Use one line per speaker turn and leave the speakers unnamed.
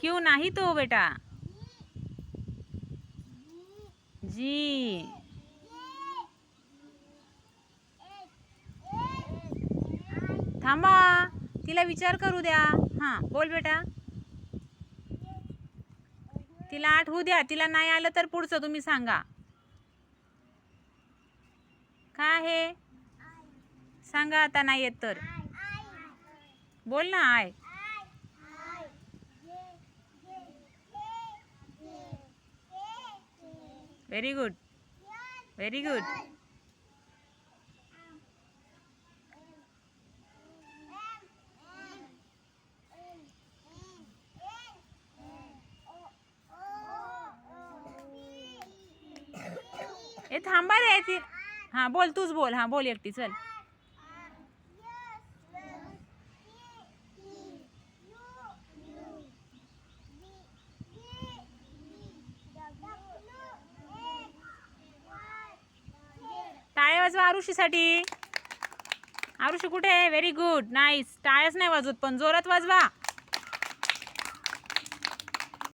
क्यों नाही तो बेटा? जी। थांबा तिला विचार करू द्या. हां बोल बेटा. तिला आठवू द्या तिला नाही आलं तर पुढचं तुम्ही सांगा. काय आहे? सांगा आता नाही येत तर. बोल ना आय. व्हेरी गुड व्हेरी गुड ए थांबा रे ती हां बोल तूच बोल. हां बोल एकटी चल. वाजवा आरुषीसाठी. आरुषी कुठे आहे? व्हेरी गुड नाईस टाळ्याच नाही वाजवत पण जोरात वाजवा.